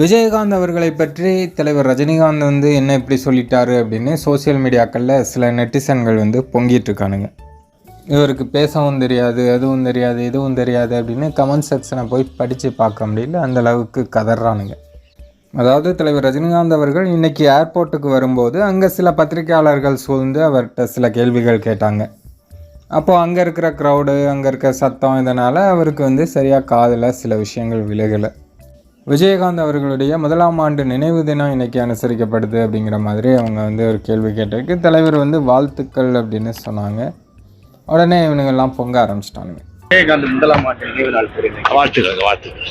விஜயகாந்த் அவர்களை பற்றி தலைவர் ரஜினிகாந்த் வந்து என்ன இப்படி சொல்லிட்டாரு அப்படின்னு சோஷியல் மீடியாக்களில் சில நெட்டிசன்கள் வந்து பொங்கிட்டு இருக்கானுங்க. இவருக்கு பேசவும் தெரியாது அதுவும் தெரியாது இதுவும் தெரியாது அப்படின்னு கமெண்ட் செக்ஷனை போய் படித்து பார்க்க முடியல அந்த அளவுக்கு கதறானுங்க. அதாவது தலைவர் ரஜினிகாந்த் அவர்கள் இன்றைக்கி ஏர்போர்ட்டுக்கு வரும்போது அங்கே சில பத்திரிகையாளர்கள் சூழ்ந்து அவர்கிட்ட சில கேள்விகள் கேட்டாங்க. அப்போது அங்கே இருக்கிற க்ரௌடு அங்கே இருக்க சத்தம் இதனால் அவருக்கு வந்து சரியாக காதில் சில விஷயங்கள் விலகலை. விஜயகாந்த் அவர்களுடைய முதலாம் ஆண்டு நினைவு தினம் இன்னைக்கு அனுசரிக்கப்படுது அப்படிங்கிற மாதிரி அவங்க வந்து ஒரு கேள்வி கேட்டதுக்கு தலைவர் வந்து வாழ்த்துக்கள் அப்படின்னு சொன்னாங்க. உடனே இவனுங்கெல்லாம் பொங்க ஆரம்பிச்சிட்டானுங்க. விஜயகாந்த் முதலாம் ஆண்டு நினைவு நாள் வாழ்த்துக்கள் வாழ்த்துக்கள்.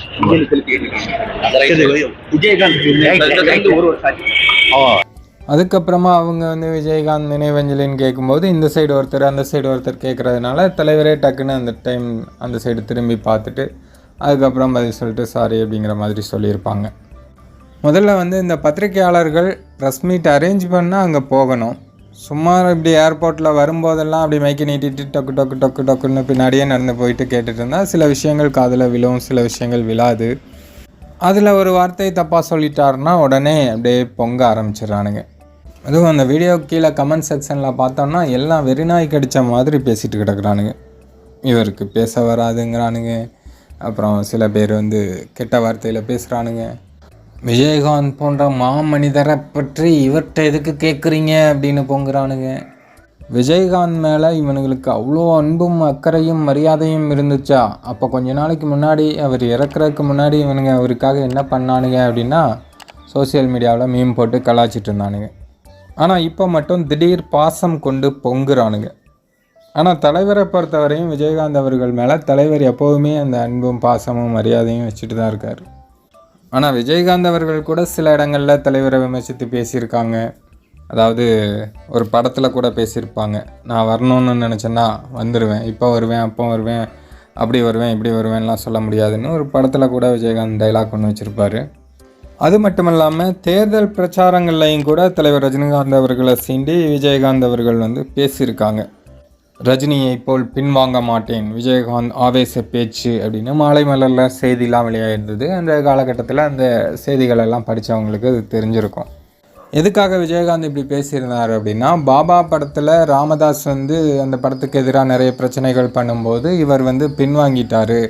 அதுக்கப்புறமா அவங்க வந்து விஜயகாந்த் நினைவஞ்சலின்னு கேட்கும்போது இந்த சைடு ஒருத்தர் அந்த சைடு ஒருத்தர் கேட்குறதுனால தலைவரே டக்குன்னு அந்த டைம் அந்த சைடு திரும்பி பார்த்துட்டு அதுக்கப்புறம் பதில் சொல்லிட்டு சாரி அப்படிங்கிற மாதிரி சொல்லியிருப்பாங்க. முதல்ல வந்து இந்த பத்திரிகையாளர்கள் ப்ரெஸ் மீட் அரேஞ்ச் பண்ணால் அங்கே போகணும். சும்மா இப்படி ஏர்போர்ட்டில் வரும்போதெல்லாம் அப்படி மைக்கை நீட்டிட்டு டொக்கு டொக்கு டொக்கு டொக்குன்னு பின்னாடியே நடந்து போயிட்டு கேட்டுட்டு இருந்தால் சில விஷயங்கள் காதில் விழும் சில விஷயங்கள் விழாது. அதில் ஒரு வார்த்தை தப்பாக சொல்லிட்டாருன்னா உடனே அப்படியே பொங்க ஆரம்பிச்சிடுறானுங்க. அதுவும் அந்த வீடியோ கீழே கமெண்ட் செக்ஷனில் பார்த்தோம்னா எல்லாம் வெறிநாய் கடித்த மாதிரி பேசிட்டு கிடக்குறானுங்க. இவருக்கு பேச வராதுங்கிறானுங்க. அப்புறம் சில பேர் வந்து கெட்ட வார்த்தையில் பேசுகிறானுங்க விஜயகாந்த் போன்ற மாமனிதரை பற்றி இவர்கிட்ட எதுக்கு கேட்குறீங்க அப்படின்னு பொங்குறானுங்க. விஜயகாந்த் மேலே இவனுங்களுக்கு அவ்வளோ அன்பும் அக்கறையும் மரியாதையும் இருந்துச்சா? அப்போ கொஞ்ச நாளைக்கு முன்னாடி அவர் இறக்குறதுக்கு முன்னாடி இவனுங்க அவருக்காக என்ன பண்ணானுங்க அப்படின்னா சோஷியல் மீடியாவில் மீம் போட்டு கலாச்சிட்டு இருந்தானுங்க. ஆனால் இப்போ மட்டும் திடீர் பாசம் கொண்டு பொங்குறானுங்க. ஆனால் தலைவரை பொறுத்தவரையும் விஜயகாந்த் அவர்கள் மேலே தலைவர் எப்போதுமே அந்த அன்பும் பாசமும் மரியாதையும் வச்சுட்டு தான் இருக்கார். ஆனால் விஜயகாந்த் அவர்கள் கூட சில இடங்களில் தலைவரை விமர்சித்து பேசியிருக்காங்க. அதாவது ஒரு படத்தில் கூட பேசியிருப்பாங்க. நான் வரணும்னு நினச்சேன்னா வந்துடுவேன் இப்போ வருவேன் அப்போ வருவேன் அப்படி வருவேன் இப்படி வருவேன்லாம் சொல்ல முடியாதுன்னு ஒரு படத்தில் கூட விஜயகாந்த் டைலாக் ஒன்று வச்சுருப்பாரு. அது மட்டும் இல்லாமல் தேர்தல் பிரச்சாரங்கள்லையும் கூட தலைவர் ரஜினிகாந்த் அவர்களை சீண்டி விஜயகாந்த் அவர்கள் வந்து பேசியிருக்காங்க. ரஜினியை போல் பின்வாங்க மாட்டேன். விஜயகாந்த் ஆவேச பேச்சு அப்படின்னு மாலை மலரில் செய்திலாம் வெளியாகிருந்தது அந்த காலகட்டத்தில் அந்த செய்திகள் எல்லாம் படித்தவங்களுக்கு அது தெரிஞ்சிருக்கும். எதுக்காக விஜயகாந்த் இப்படி பேசியிருந்தார் அப்படின்னா பாபா படத்தில் ராமதாஸ் வந்து அந்த படத்துக்கு எதிராக நிறைய பிரச்சனைகள் பண்ணும்போது இவர் வந்து பின்வாங்கிட்டார்.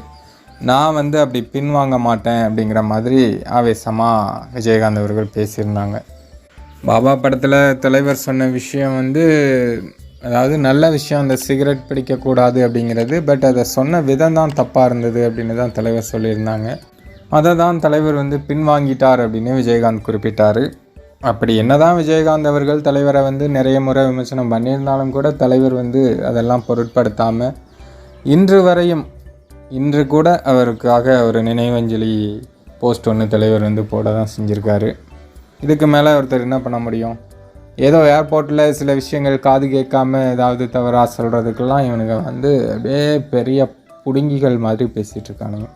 நான் வந்து அப்படி பின்வாங்க மாட்டேன் அப்படிங்கிற மாதிரி ஆவேசமாக விஜயகாந்த் அவர்கள் பேசியிருந்தாங்க. பாபா படத்தில் தலைவர் சொன்ன விஷயம் வந்து அதாவது நல்ல விஷயம் அந்த சிகரெட் பிடிக்கக்கூடாது அப்படிங்கிறது பட் அதை சொன்ன விதம் தான் தப்பாக இருந்தது அப்படின்னு தான் தலைவர் சொல்லியிருந்தாங்க. அதை தான் தலைவர் வந்து பின்வாங்கிட்டார் அப்படின்னு விஜயகாந்த் குறிப்பிட்டார். அப்படி என்னதான் விஜயகாந்த் அவர்கள் தலைவரை வந்து நிறைய முறை விமர்சனம் பண்ணியிருந்தாலும் கூட தலைவர் வந்து அதெல்லாம் பொருட்படுத்தாமல் இன்று வரையும் இன்று கூட அவருக்காக ஒரு நினைவஞ்சலி போஸ்ட் ஒன்று தலைவர் வந்து போட தான் செஞ்சுருக்காரு. இதுக்கு மேலே ஒருத்தர் என்ன பண்ண முடியும்? ஏதோ ஏர்போர்ட்டில் சில விஷயங்கள் காது கேட்காம ஏதாவது தவறாக சொல்கிறதுக்கெல்லாம் இவனுங்க வந்து அப்படியே பெரிய புடுங்கிகள் மாதிரி பேசிகிட்டு இருக்கானுங்க.